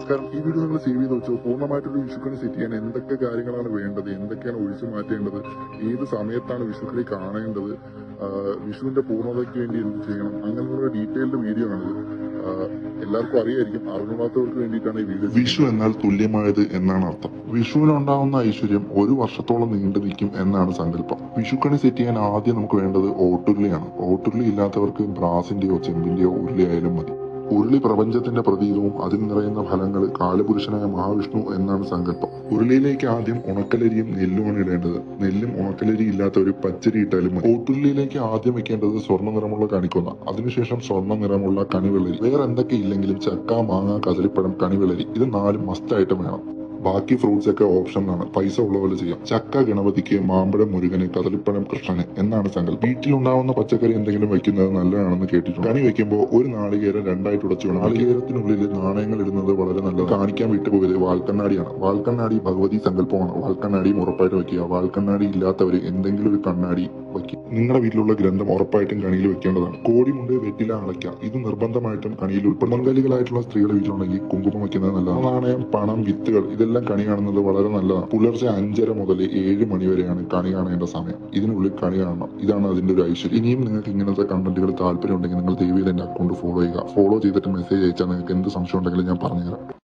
നമസ്കാരം. ഈ വീഡിയോ നിങ്ങൾ സേവ് ചെയ്ത് വെച്ചോ. പൂർണമായിട്ടൊരു വിഷുക്കണി സെറ്റ് ചെയ്യാൻ എന്തൊക്കെ കാര്യങ്ങളാണ് വേണ്ടത്? എന്തൊക്കെയാണ് ഒഴിച്ചു മാറ്റേണ്ടത്? ഏത് സമയത്താണ് വിഷുക്കണി കാണേണ്ടത്? വിഷുവിന്റെ പൂർണതയ്ക്ക് വേണ്ടി എന്ത് ചെയ്യണം. അങ്ങനെയുള്ള ഡീറ്റെയിൽഡ് വീഡിയോ ആണിത്. എല്ലാവർക്കും അറിയായിരിക്കും. അറിവില്ലാത്തവർക്ക് വേണ്ടിയിട്ടാണ് ഈ വീഡിയോ വിഷു എന്നാൽ തുല്യമായത് എന്നാണ് അർത്ഥം. വിഷുവിനുണ്ടാവുന്ന ഐശ്വര്യം ഒരു വർഷത്തോളം നീണ്ടു നിൽക്കും എന്നാണ് സങ്കല്പം. വിഷുക്കണി സെറ്റ് ചെയ്യാൻ ആദ്യം നമുക്ക് വേണ്ടത് ഓട്ടുരുളിയാണ്. ഓട്ടുരുളി ഇല്ലാത്തവർക്ക് ബ്രാസിന്റെയോ ചെമ്പിന്റെയോ ഉരുളി ആയാലും മതി. ഉരുളി പ്രപഞ്ചത്തിന്റെ പ്രതീകവും അതിൽ നിറയുന്ന ഫലങ്ങൾ കാലപുരുഷനായ മഹാവിഷ്ണു എന്നാണ് സങ്കല്പം. ഉരുളിയിലേക്ക് ആദ്യം ഉണക്കലരിയും നെല്ലുമാണ് ഇടേണ്ടത്. നെല്ലും ഉണക്കലരി ഇല്ലാത്ത ഒരു പച്ചരി ഇട്ടാലും ഓട്ടുരുളിയിലേക്ക് ആദ്യം വെക്കേണ്ടത് സ്വർണ നിറമുള്ള കണിക്കൊന്ന അതിനുശേഷം സ്വർണ നിറമുള്ള കണിവെള്ളരി. വേറെ എന്തൊക്കെ ഇല്ലെങ്കിലും ചക്ക മാങ്ങ കദളിപ്പഴം കണിവെള്ളരി. ഇത് നാലും മസ്റ്റായിട്ട് വേണം ബാക്കി ഫ്രൂട്ട്സ് ഒക്കെ ഓപ്ഷനാണ് പൈസ ഉള്ള പോലെ ചെയ്യാം. ചക്ക ഗണപതിക്ക് മാമ്പഴം മുരുകന് കദളിപ്പഴം കൃഷ്ണന് എന്നാണ് സങ്കല്പം. വീട്ടിലുണ്ടാവുന്ന പച്ചക്കറി എന്തെങ്കിലും വെക്കുന്നത് നല്ലതാണെന്ന് കേട്ടിട്ടുണ്ട്. കണി വെക്കുമ്പോൾ ഒരു നാളികേരം രണ്ടായിട്ട് ഉടച്ചു വേണം നാളികേരത്തിനുള്ളിൽ നാണയങ്ങൾ ഇടുന്നത് വളരെ നല്ലത് കാണിക്കാൻ വിട്ടുപോയത് വാൽക്കണ്ണാടിയാണ്. വാൽക്കണ്ണാടി ഭഗവതി സങ്കല്പമാണ്. വാൽക്കണ്ണാടിയും ഉറപ്പായിട്ട് വെക്കുക വാൽക്കണ്ണാടി ഇല്ലാത്തവര് എന്തെങ്കിലും ഒരു കണ്ണാടി വയ്ക്കുക നിങ്ങളുടെ വീട്ടിലുള്ള ഗ്രന്ഥം ഉറപ്പായിട്ടും കണിയിൽ വെക്കേണ്ടതാണ് കോടി മുണ്ട് വെറ്റില അടയ്ക്കുക ഇത് നിർബന്ധമായിട്ടും കണിയിൽ ഉൾപ്പെടും. പങ്കാളികളായിട്ടുള്ള സ്ത്രീകളുടെ വീട്ടിലുണ്ടെങ്കിൽ കുങ്കുമം വയ്ക്കുന്നത് നല്ലതാണ്. നാണയം പണം വിത്തുകൾ ഇതെല്ലാം കണി കാണുന്നത് വളരെ നല്ലതാണ് പുലർച്ചെ അഞ്ചര മുതൽ ഏഴ് മണി വരെയാണ് കണി കാണേണ്ട സമയം. ഇതിനുള്ളിൽ കണി കാണണം. ഇതാണ് അതിന്റെ ഒരു ഐശ്വര്യം. ഇനിയും നിങ്ങൾക്ക് ഇങ്ങനത്തെ കണ്ടന്റുകൾ താല്പര്യം ഉണ്ടെങ്കിൽ നിങ്ങൾ ദയവ് ചെയ്ത് എന്റെ അക്കൗണ്ട് ഫോളോ ചെയ്യുക. ഫോളോ ചെയ്തിട്ട് മെസ്സേജ് അയച്ചാൽ നിങ്ങൾക്ക് എന്ത് സംശയം ഉണ്ടെങ്കിലും ഞാൻ പറഞ്ഞുതരാം.